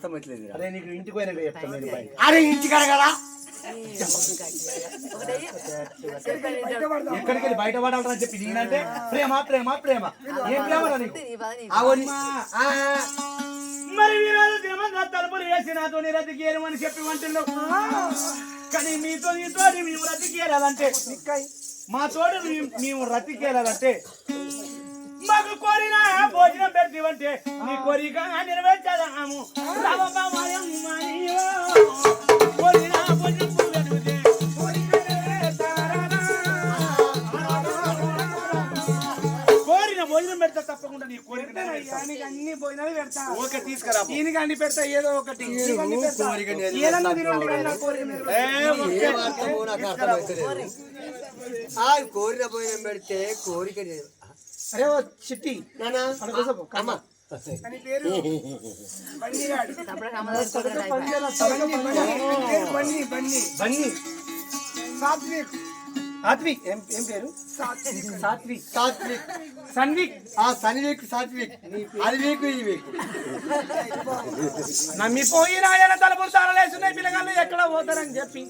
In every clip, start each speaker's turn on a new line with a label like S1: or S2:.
S1: అర్థమవుతలేదు
S2: అరే నీకు ఇంటికి పోయినాక చెప్తాను నేను బయట
S1: అరే ఇంటికాడ కదా?
S2: ఎక్కడికి వెళ్ళి బయట పడాలని చెప్పి నేనంటే ప్రేమ ప్రేమ ప్రేమ. ఏం ప్రేమ రా నీకు?
S1: అవన్నీ ఆ,
S2: మరి వీరాలు దినమంతా తలుపులు వేసి నాతో రద్దు గేరమని చెప్పి వంటల్లో కానీ మీతో నీతో మేము రద్దు గేరాలంటే మా తోడు మేము- మేము రద్దు గేరాలంటే మాకు కోరిన భోజనం పెడితే నీ కోరిక నెరవేర్చదాము. కోరిన భోజనం పెడితే కోరిన భోజనం పెడతా తప్పకుండా నీ కోరిక.
S3: అన్ని పోయినవి పెడతా
S2: ఓకే తీసుకురా
S3: ఈయనకి అన్ని పెడతా ఏదో ఒకటి ఏదన్నా కోరిక
S1: కోరిన భోజనం పెడితే కోరిక
S3: అరే ఓ చిట్టి.
S1: నానా.
S3: మన కోసం అని పేరు సాత్విక్.
S2: సాత్విక్. ఏం ఏం పేరు?
S3: సాత్విక్.
S2: సాత్విక్.
S1: సాత్విక్.
S2: సన్విక్.
S1: ఆ సాత్విక్.
S2: నమ్మిపోయి రాయన తలుపులు తాళలేస్తున్నాయి పిల్లగాళ్ళు ఎక్కడ పోతారని చెప్పి.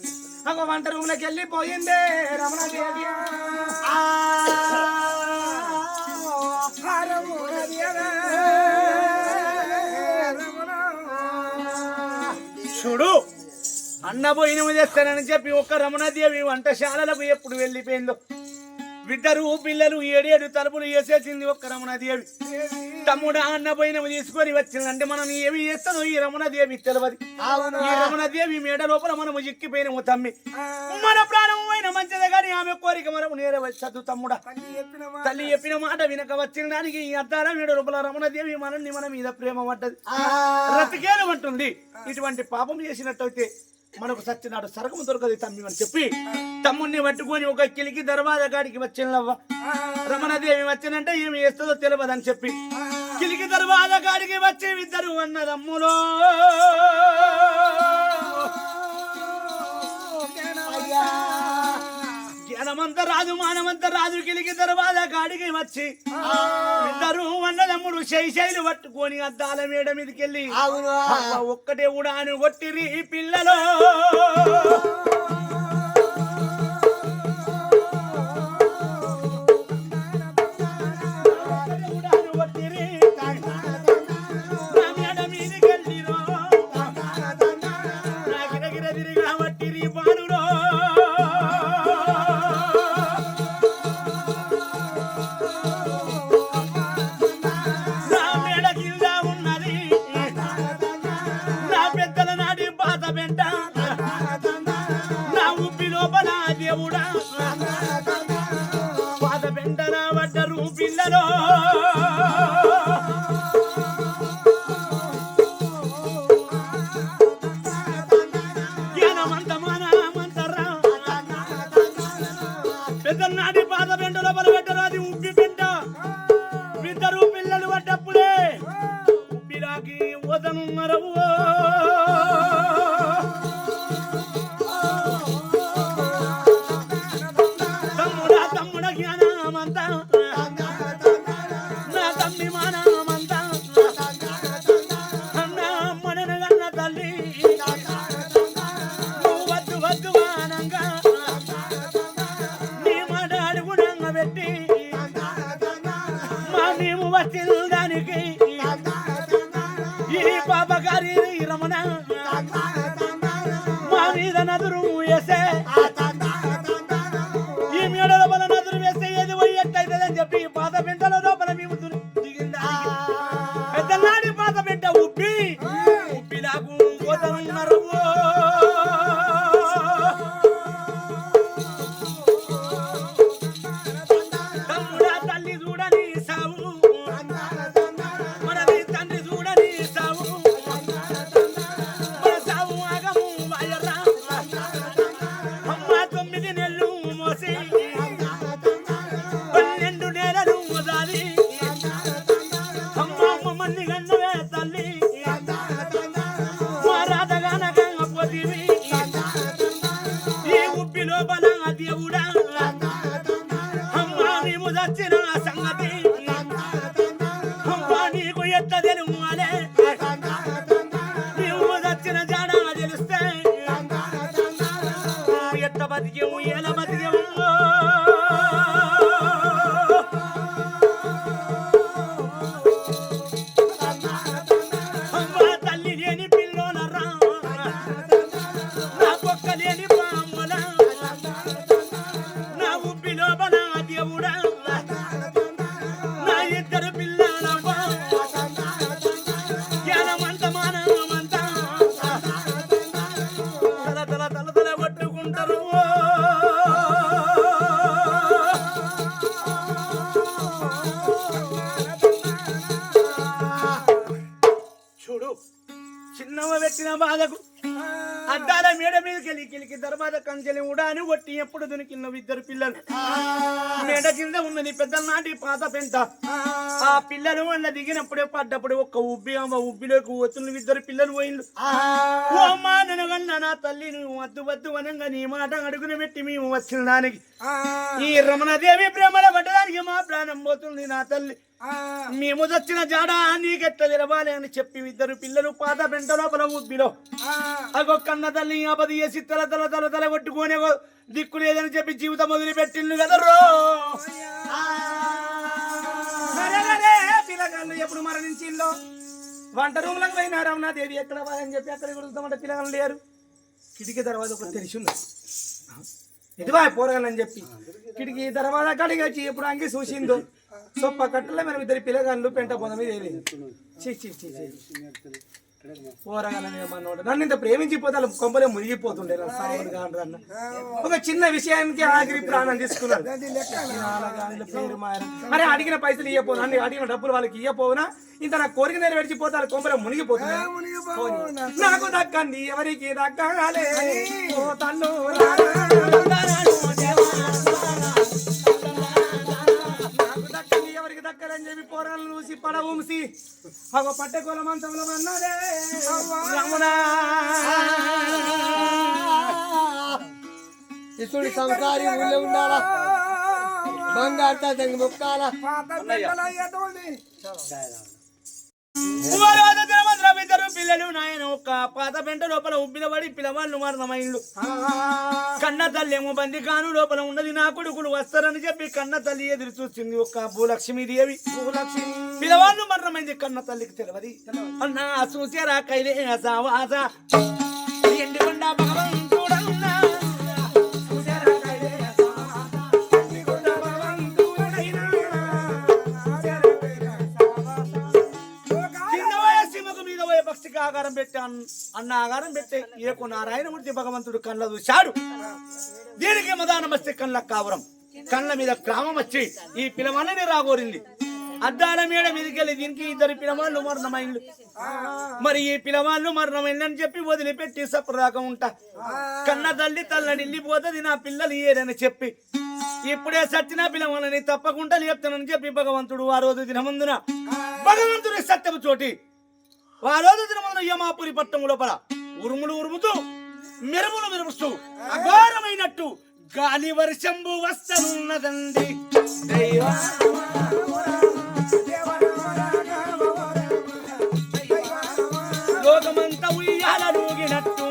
S2: ఒక వంట రూమ్లోకి వెళ్ళి పోయిందే రమణదేవి చూడు అన్న పోయినవి చెప్పి ఒక్క రమణదేవి వంటశాలలకు ఎప్పుడు వెళ్ళిపోయిందో. బిడ్డరు పిల్లలు ఏడేడు తలుపులు వేసేసింది ఒక్క రమణదేవి తమ్ముడు అన్న పోయినవి తీసుకొని వచ్చిందంటే మనం ఏమి చేస్తాదో ఈ రమణదేవి తెలియదు ఈ రమణదేవి మేడ లోపల మనము ఎక్కిపోయినము తమ్మి. మన ప్రాణం అయిన మంచిదే కానీ ఆమె కోరిక మనము నేరవచ్చు తమ్ముడా. తల్లి చెప్పిన మాట. వినక వచ్చిన దానికి ఈ అద్దాల మేడ లోపల రమణదేవి మనల్ని మన మీద ప్రేమ పడ్డది. రతికేలు అంటుంది. ఇటువంటి పాపం చేసినట్టయితే మనకు సత్యనాడు సరకము దొరకదు తమ్మి అని చెప్పి తమ్ముణ్ణి పట్టుకొని ఒక కిలికి దర్వాజా కాడికి వచ్చినవ్వ. రమణదేవి వచ్చినంటే ఏమి చేస్తుందో తెలియదని చెప్పి కిలికి దర్వాజా కాడికి వచ్చి ఇద్దరు అన్నదమ్ములో. జ్ఞానమంత రాజు మానవంత రాజు కిలికి దర్వాజా కాడికి వచ్చి ఇద్దరు అన్నదమ్ముడు శైశైలు పట్టుకొని అద్దాల మేడ మీదకెళ్ళి ఒక్కటే ఉడాను కొట్టిరి పిల్లలో. పాత la línea. பத்தியமும் ഞാൻ ബാധക്കും అద్దాల మేడ మీదకి వెళ్ళి కిలికి దర్వాజ కంచెలి ఉడాని కొట్టి ఎప్పుడు దునికిన్న ఇద్దరు పిల్లలు. మేడ కింద ఉన్నది పెద్ద నాటి పాత పెంట. ఆ. పిల్లలు అన్న దిగినప్పుడే పడ్డప్పుడు ఒక్క ఉబ్బి అమ్మ ఉబ్బిలోకి వస్తున్న ఇద్దరు పిల్లలు పోయిండు ఓ అమ్మా నా తల్లి నువ్వు వద్దు వద్దు అనంగా నీ మాట అడుగున పెట్టి మేము వచ్చిన దానికి. ఈ రమణదేవి ప్రేమల పడ్డదానికి మా ప్రాణం పోతుంది నా తల్లి. మేము చచ్చిన జాడ నీకెట్ట తెలవాలి అని చెప్పి ఇద్దరు పిల్లలు పాత పెంట లోపల ఉబ్బిలో. అగో కన్న తల్లి ఆపది చేసి తల తల తల తల కొట్టుకొని ఓ దిక్కు లేదని చెప్పి జీవితం మొదలు పెట్టిండు కదా రో. పిల్లగాళ్ళు ఎప్పుడు మరణించిందో వంట రూమ్లకు పోయినా రమణాదేవి ఎక్కడ అని చెప్పి అక్కడ కొడుతామంటే పిల్లగాళ్ళు లేరు. కిటికీ తర్వాత ఒక తెలిసి ఉంది. ఇదివా పోరగాలని చెప్పి కిటికీ తర్వాత కడిగచ్చి ఎప్పుడు అంగి చూసిందో సొప్ప కట్టలే మనం ఇద్దరు పిల్లగాళ్ళు పెంట పొద మీద వేయలేదు చీ చీ చీ నన్ను ఇంత ప్రేమించిపోతే వాళ్ళ కొంపలే మునిగిపోతుండే నా అన్న. ఒక చిన్న విషయానికి ఆఖరి ప్రాణం తీసుకున్నాడు. నాన్నగారిల పేరు మాయన. మరి అడిగిన పైసలు ఇయ్యపోనా అన్ని అడిగిన డబ్బులు వాళ్ళకి ఇయ్యపోనా ఇంత నా కోరిక నెరవేర్చిపోతే వాళ్ళ కొంపలే మునిగిపోతుంది నాకు దక్కంది ఎవరికి దక్కాలే? తల్లు దక్కలని చెప్పి పోరాలు చూసి పడ ఉంసి అగో పట్టె కొల మంచంలో అన్నారే రమణా
S1: ఇసుడి సంసారి ఊళ్ళో ఉండాలా? బంగారు తంగి ముక్కాలా?
S2: ఇద్దరు పిల్లలు నాయన ఒక్క పాత పెంట లోపల ఉబ్బిన పడి పిల్లవాళ్ళు మరణమైండు. కన్న తల్లి ఏమో బంది కాను లోపల ఉన్నది నా కొడుకులు వస్తారని చెప్పి కన్న తల్లి ఎదురు చూస్తుంది ఒక్క భూలక్ష్మీదేవి భూలక్ష్మి. పిల్లవాళ్ళు మరణమైంది కన్న తల్లికి తెలియదు అన్న చూసారా కైలే ఆగారం పెట్టి అన్న ఆగారం పెట్టి ఏకు నారాయణమూర్తి భగవంతుడు కళ్ళ చూశాడు. దీనికి మదానం వస్తే కళ్ళ కావరం. కళ్ళ మీద గ్రామం వచ్చి ఈ పిలవన్నని రాగోరింది. అద్దాల మేడ మీదకెళ్ళి దీనికి ఇద్దరు పిలవాళ్ళు మరణమైండు మరి ఈ పిలవాళ్ళు మరణమైందని చెప్పి వదిలిపెట్టి సప్పుదాకా ఉంటా. కన్న తల్లి తల్లని వెళ్ళిపోతుంది నా పిల్లలు ఏరని చెప్పి. ఇప్పుడే సత్యన పిలవాలని తప్పకుండా లేపుతానని చెప్పి భగవంతుడు ఆ రోజు దినమందున భగవంతుడి సత్యము చోటి ఆ రోజు దినమున యమాపురి పట్టణం లోపల ఉరుములు ఉరుముతూ మెరుములు మెరుపుస్తూ అఘోరమైనట్టు గాలి వర్షంబు వస్తున్నదండి. లోకమంతా ఉయ్యాల నూగినట్టు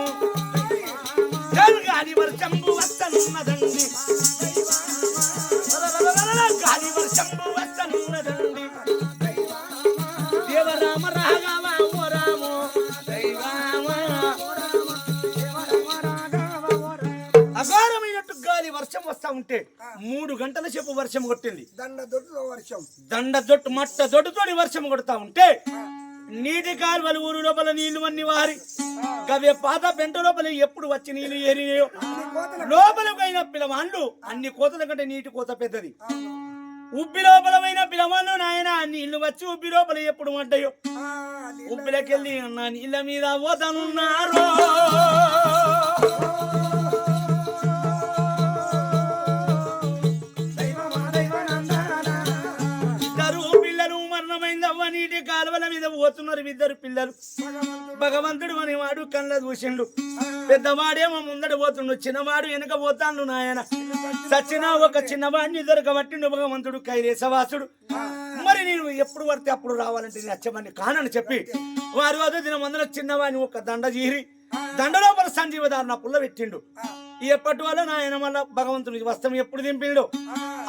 S2: గాలి వర్షంబు వస్తున్నదండి. ఉంటే మూడు గంటల సేపు వర్షం కొట్టింది.
S3: దండ దొడ్డు వర్షం.
S2: దండ జొట్టు మట్ట జొట్టుతోటి వర్షం కొడతా ఉంటే నీటి కాలువలు ఊరు లోపల నీళ్ళు అన్ని వారి. గవే పాత పెంట లోపల ఎప్పుడు వచ్చి నీళ్ళు ఏరినాయో. లోపలకు అయిన పిలవాళ్ళు అన్ని కోతల కంటే నీటి కోత పెద్దది. ఉబ్బి లోపలమైన పిలవాళ్ళు నాయన నీళ్ళు వచ్చి ఉబ్బి లోపల ఎప్పుడు పడ్డాయో. ఉబ్బిలకెళ్ళి నా నీళ్ళ మీద పోతనున్నారు పోతున్నారు ఇద్దరు పిల్లలు. భగవంతుడు అనేవాడు కళ్ళ చూసిండు. పెద్దవాడేమో ముందట పోతుండు చిన్నవాడు వెనుక పోతాండు నాయన. సచిన ఒక చిన్నవాడిని దొరకబట్టిండు భగవంతుడు కైలేసవాసుడు. మరి నేను ఎప్పుడు పడితే అప్పుడు రావాలంటే నేను వచ్చమని కానని చెప్పి వారు అదే దిన మందులో చిన్నవాడిని ఒక దండ చీరి దండలోపల లోపల సంజీవదారు పుల్ల పెట్టిండు. ఎప్పటి వల్ల నాయన మళ్ళా భగవంతుడికి వస్త్రం ఎప్పుడు దింపిండు?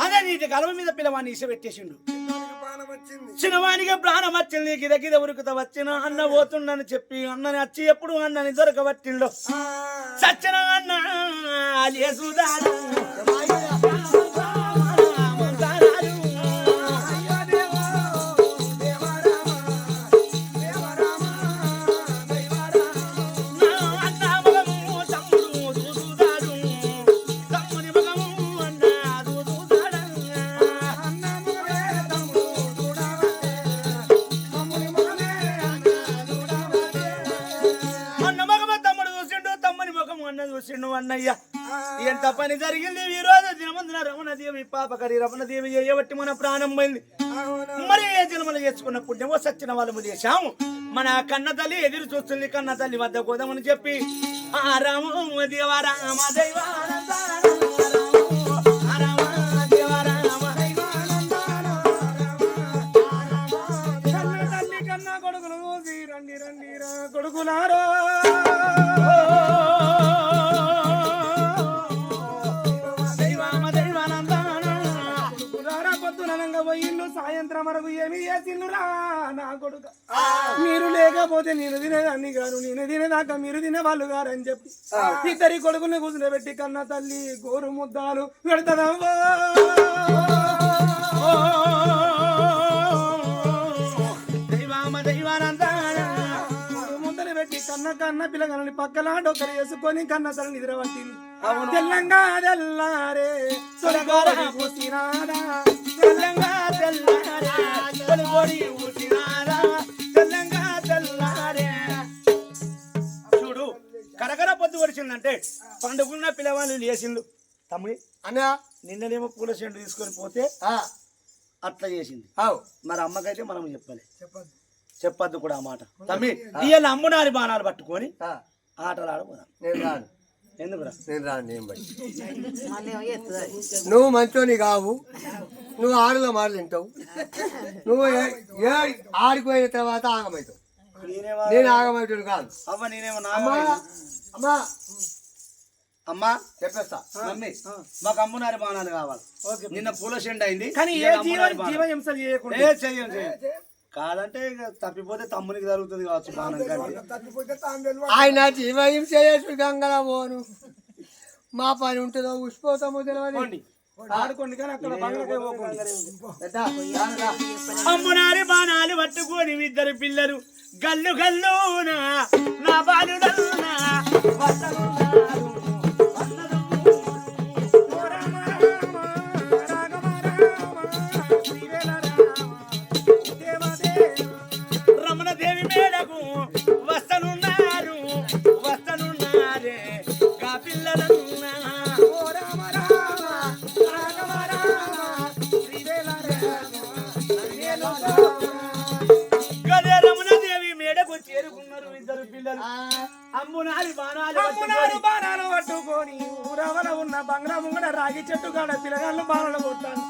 S2: అదే నీటి కలవ మీద పిల్లవాడిని ఇస పెట్టేసిండు. చిన్నవానికి ప్రాణం వచ్చింది. గిద గిద ఉరుకుత వచ్చిన అన్న పోతుండని చెప్పి అన్నని వచ్చి ఎప్పుడు అన్నని దొరకబట్టిండు. సచ్చిన అన్న అలియసుదారు అన్నయ్య. ఎంత పని జరిగింది? ఈ రోజు దినమందున రమణదేవి పాపకరి రమణదేవి చేయబట్టి మన ప్రాణం పోయింది. మరి ఏ జన్మలు చేసుకున్న పుణ్యమో సచ్చిన వాళ్ళము చేశాము. మన కన్న తల్లి ఎదురు చూస్తుంది కన్న తల్లి వద్ద కోదమని చెప్పి. ఆ రామ దేవ రామ దేవ
S3: కొడుకులారో. ఏమి చేసిండ్రురా నా కొడుక. మీరు లేకపోతే నేను తినేదాన్ని గారు నేను తినేదాకా మీరు తినేవాళ్ళు గారు అని చెప్పి ఇద్దరి కొడుకుని కూర్చుని కన్న తల్లి గోరు ముద్దాలు పెడతదమ్మా
S2: దైవామ
S3: పెట్టి కన్న కన్న పిల్లగాలని పక్కల డొక్కలు వేసుకొని కన్న తల నిద్ర పట్టింది తెల్లంగా తెల్లారే పూసినాడా.
S2: ఊసినారా? తెల్లంగా తెల్లారే. చూడు కరకర పొద్దు వచ్చిందంటే పండుకున్న పిల్లవాళ్ళు లేచిండు. తమ్ముడి
S1: అన్నా
S2: నిన్ననేమో పూల చెండు తీసుకొని పోతే
S1: ఆ,
S2: అట్లా చేసింది. మరి అమ్మకైతే మనం చెప్పలే.
S3: చెప్పద్దు.
S2: చెప్పద్దు కూడా ఆ మాట. తమ్మి ఇవాళ అమ్మునారి బాణాలు పట్టుకొని
S1: ఆ,
S2: ఆటలు ఆడపోదాం
S1: నేను నేను రాను నేను బట్టి నువ్వు మంచోని కావు. నువ్వు ఆడలో మాట తింటావు నువ్వు ఏ- ఆడిపోయిన తర్వాత ఆగమవుతావు నేను ఆగమవుతాడు కాదు. అమ్మా. అమ్మా
S2: అమ్మా.
S1: చెప్పేస్తా.
S2: మమ్మీ మాకు అమ్మునారి బాణాలు కావాలి. నిన్న పూల చెండు అయింది.
S3: కానీ ఏ
S2: ఇవాళ
S3: జీవ
S2: అమ్మునారి బాణాలు.
S3: జీవ హింసలు చేయకుండా
S2: ఏ చెయ్యం చెయ్యం. కాదంటే ఇక తప్పిపోతే తమ్మునికి జరుగుతుంది కావచ్చు బాణం.
S1: ఆయన జీవయం చేయసు గంగల పోను మా పని ఉంటుందో ఉసిపోతామో తెలియదు.
S2: అమ్మునారి బాణాలు పట్టుకొని ఇద్దరు పిల్లలు. గల్లు గల్లునా నా బాలుడల్నా
S3: రాగి చెట్టు కాడ పిలగాళ్ళు బాణాలు కొట్టాను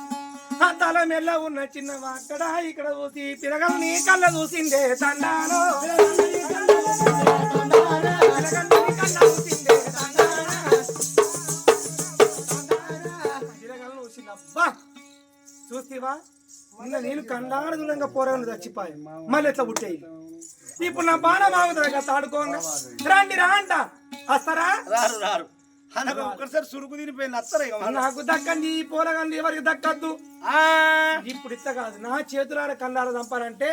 S3: ఆ తల మెల్ల ఉన్న చిన్న అక్కడ ఇక్కడ చూసి పిల్లగాళ్ళని కళ్ళ చూసిందే తండాలో. కళ్ళ చూసిందే. అబ్బా! చూస్తేవా? నిన్న నేను కండాడ దూరంగా పోరగాను చచ్చిపోయి మళ్ళీ ఎట్లా పుట్టేయి? ఇప్పుడు నా బాణం ఆగుతుంది కదా తాడుకోంగా రాండి. రా అంట వస్తారా?
S2: రారు రారు. అనక ఒక్కసారి సురుకు తినిపోయింది అత్తరే.
S3: నాకు దక్కండి ఈ పోలగండి ఎవరికి దక్కద్దు
S2: ఆ,
S3: ఇప్పుడు ఇట్ట కాదు నా చేతులార కళ్ళార చంపారంటే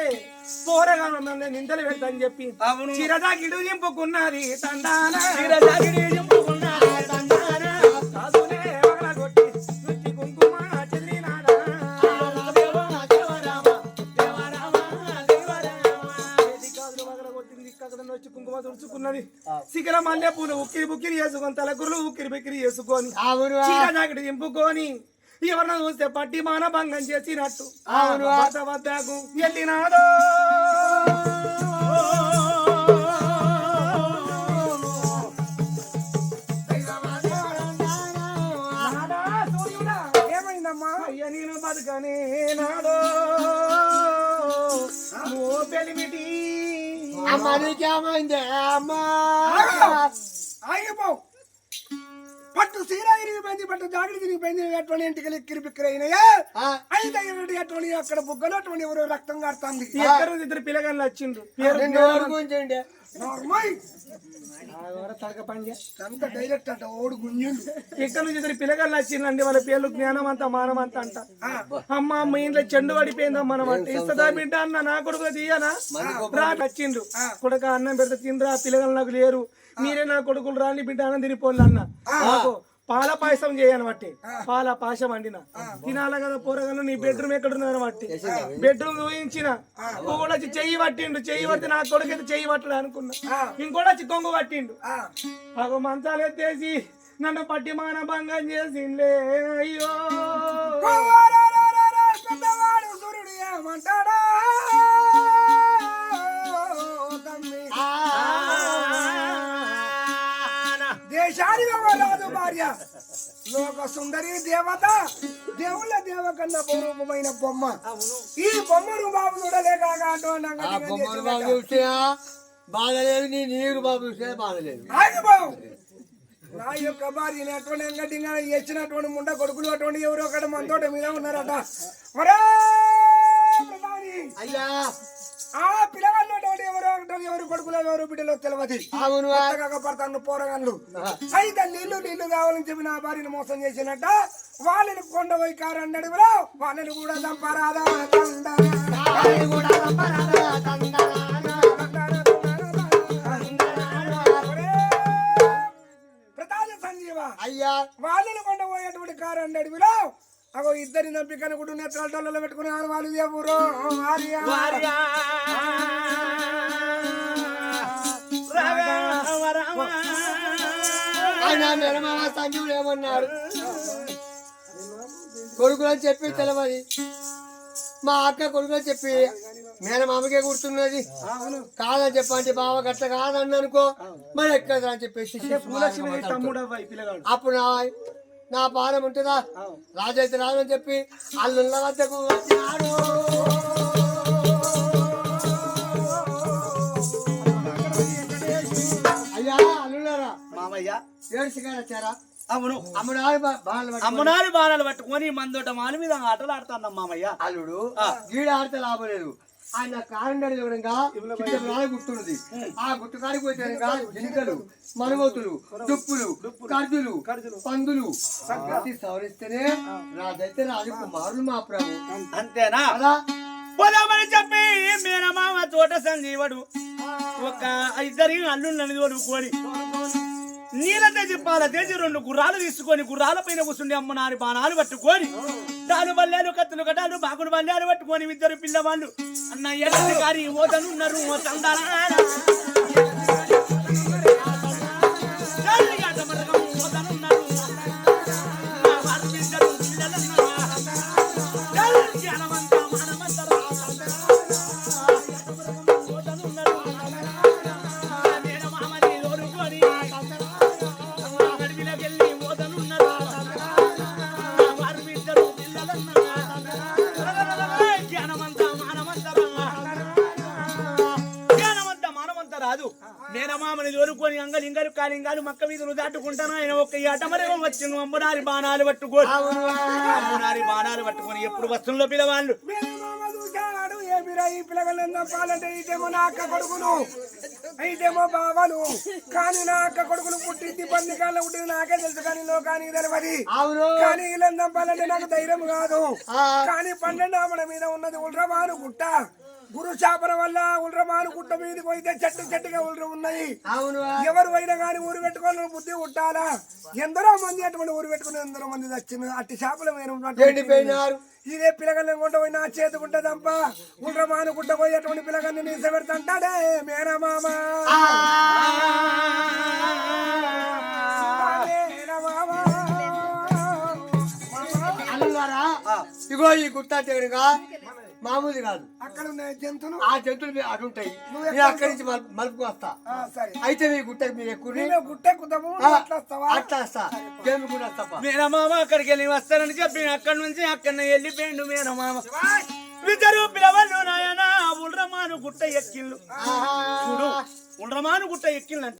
S3: పోరగాను నిందలు పెడతాని చెప్పి
S2: అవును
S3: చిరదా గిడు దింపుకున్నది తండానా
S2: చీరజాగిరి దింపుకున్నారే తండానా.
S3: సిగల మల్లె పూలు ఉక్కిరి బుక్కిరి వేసుకొని తలకుర్లు ఉక్కిరి బిక్కిరి వేసుకొని చీర దింపుకొని ఎవరిని చూస్తే పట్టి మాన భంగం చేసినట్టు.
S1: అవును.
S3: వద్దకు వెళ్ళినాడు. బతకనే నాడో. నువ్వు పెలిమిటి.
S1: అమ్మ నీకేమైందే అమ్మా?
S3: ఆగిపో.
S4: పట్టు సీర ఇరిగిపోయింది పట్టు జాకెట్ ఇరిగిపోయింది ఎటువంటి ఇంటికి అయితే ఎటువంటి అక్కడ బుగ్గలో అటువంటి ఎవరో రక్తం కాడుతుంది ఎక్కడ ఇద్దరు పిల్లగాళ్ళు అంత డైరెక్ట్ అంట ఓడు గుంజుండు. ఇక్కడ నుంచి ఇద్దరు పిల్లగాళ్ళు వచ్చిందండి వాళ్ళ పేర్లు జ్ఞానం అంతా మానం అంతా అంట అమ్మ మీ ఇంట్లో చెండు పడిపోయిందా మనం అంటే ఇస్తుందా బిడ్డ అన్న నా కొడుకు తీయనా? రా వచ్చిండ్రు. కొడుక అన్నం పెడితే తినరా పిల్లగాళ్ళు నాకు లేరు. మీరే నా కొడుకులు రాని బిడ్డ అన్నం తిరిగిపోలే అన్న. నాకు పాల పాయసం చేయను బట్టి పాల పాయసం వండిన. తినాల కదా పోరగాను నీ బెడ్రూమ్ ఎక్కడున్నారు బట్టి బెడ్రూమ్ ఊహించిన. కూడా వచ్చి చెయ్యి పట్టిండు చెయ్యి పడితే నా కొడుకు అయితే చెయ్యి పట్టలే అనుకున్నా. ఇంకోటి వచ్చి కొంగు పట్టిండు. అగో మంచాలు ఎత్తేసి నన్ను పట్టి మాన భంగం చేసిండే అయ్యో. ఏమంటాడా? రాదు భార్య. లోక సుందరి దేవత దేవుళ్ళ దేవ కన్నా రూపమైన బొమ్మ ఈ బొమ్మను బాబు చూడలేక
S1: బాబు చూసినా బాధలేదు నీ నీరు బాబు చూసినా బాధలేదు
S4: ఆగిపోవు. నా యొక్క భార్యని అటువంటి అంగటిగా ఇచ్చినటువంటి ముండ కొడుకులు అటువంటి ఎవరో ఒకటి మనతోట మీద ఉన్నారట. మరే
S1: అయ్యా.
S4: ఆ పిల్లగాళ్ళటువంటి ఎవరో? ఎవరు? కొడుకులు ఎవరు? బిడ్డలో తెలియదు
S1: అవును
S4: పడతాను పోరగాళ్ళు. అయితే నీళ్ళు నీళ్ళు కావాలని చెప్పి నా భార్యను మోసం చేసినట్ట వాళ్ళని కొండ పోయి కారు అన్నాడు వాళ్ళని కూడా చంపరాదా? ప్రతాజ సంజీవ.
S1: అయ్యా.
S4: వాళ్ళని కొండ పోయేటువంటి కారు అన్నాడు అగో ఇద్దరిని చంపి కనుకుంటూ నెత్తాలలో పెట్టుకుని ఆరు వాళ్ళు దేవురు ఆర్య
S2: భార్య. రామ రామ.
S1: ఆయన మేనమామ సంజీవుడు ఏమన్నాడు? కొడుకులని చెప్పి తెలవది. మా అక్క కొడుకులని చెప్పి మేనమామకే గుర్తున్నది. కాదని చెప్పంటే బావ గట్ల కాదని అనుకో మరి ఎక్కడ అని చెప్పేసి అప్పుడు నా నా భారం ఉంటుందా? రాజైతే రాదు అని చెప్పి అల్లుళ్ళ వద్దకు వచ్చినాడు. అయ్యా అల్లుళ్ళారా?
S2: మామయ్య.
S1: ఏడు సిగారు వచ్చారా?
S2: అవును.
S1: అమ్ముడు బాగా
S2: అమ్మనారి బాణాలు పట్టుకొని మందోట మాని మీద ఆటలు ఆడుతున్నాం మామయ్య.
S1: అల్లుడు గీడ ఆడితే లాభం లేదు. ఆయన కారండడి చూడంగా గుర్తున్నది. ఆ గుట్టు కాడికి కనుక జింకలు మనుమతులు దుప్పులు కర్జులు పందులు ప్రతి సవరిస్తేనే రాజైతే రాజు కుమారులు మా ప్రభు.
S2: అంతేనా? పోదామని చెప్పి మేనమామ తోట సంజీవుడు. ఒక ఇద్దరి అల్లుళ్ళని తోడుకొని. నీళ్ళతే చెప్పాల పాల తెచ్చి రెండు గుర్రాలు తీసుకొని గుర్రాల పైన కూర్చుండి అమ్మ నాని బాణాలు పట్టుకొని దాని బల్లాలు కత్తులు కట్టాలు బాకుడు బల్లాలు పట్టుకొని ఇద్దరు పిల్లవాళ్ళు అన్న ఎడసి గారి ఓదనున్నారు ఓ తండాలా. దోరుకొని అంగలి ఇంగలు కాలింగాలు మక్క వీధులు దాటుకుంటాను? ఆయన ఒక్క ఈ అటమరేమో వచ్చిన అమ్మనారి బాణాలు పట్టుకొని. అమ్మనారి బాణాలు పట్టుకొని ఎప్పుడు వస్తుందో పిల్లవాళ్ళు?
S4: ఈ పిల్లగాళ్ళని చంపాలంటే ఇదేమో నా అక్క కొడుకును ఇదేమో బావలు. కానీ నా అక్క కొడుకును పుట్టింది బంది కాళ్ళ పుట్టింది నాకే తెలుసు కానీ లోకానికి తెలియదు కానీ వీళ్ళని చంపాలంటే నాకు ధైర్యం కాదు.
S1: ఆ.
S4: కానీ పన్నెండు ఆమల మీద ఉన్నది ఉల్రమాను గుట్ట. గురు శాపన వల్ల ఉల్రమాను గుట్ట మీదకి పోయితే చెట్టు చెట్టుగా ఉల్ర ఉన్నాయి. ఎవరు పోయినా కానీ ఊరు పెట్టుకొని బుద్ధి ఉంటాలా ఎందరో మంది అటువంటి ఊరు పెట్టుకుని ఎందరో మంది వచ్చింది అట్టి చేపల మీద ఇదే పిల్లగాళ్ళని కొంట పోయి నా చేతుకుంటే తప్ప ఉల్రమాను గుట్ట పోయి అటువంటి పెడతాంటాడే మేనమామ మేనమామ
S1: అల్లులారా ఇగో ఈ గుట్ట మామూలు కాదు.
S4: అక్కడ ఉన్న జంతువులు?
S1: ఆ జంతువులు అటు ఉంటాయి. నేను అక్కడి నుంచి మలుపు- మలుపుకు వస్తా.
S4: ఆ, సరే.
S1: అయితే మీ గుట్టకి మీరు ఎక్కువ
S4: గుట్టెక్కుతాము
S1: అట్లా వస్తా. జేబు కూడా వస్తా
S2: మేనమామ అక్కడికి వెళ్ళి వస్తానని చెప్పి అక్కడి నుంచి అక్కడ వెళ్ళిపోయిండు మేనమామ ఇద్దరు పిల్లవాళ్ళు నాయన ఉల్రమాను గుట్ట ఎక్కిళ్ళు చూడు ఉల్రమాను గుట్ట ఎక్కిళ్ళు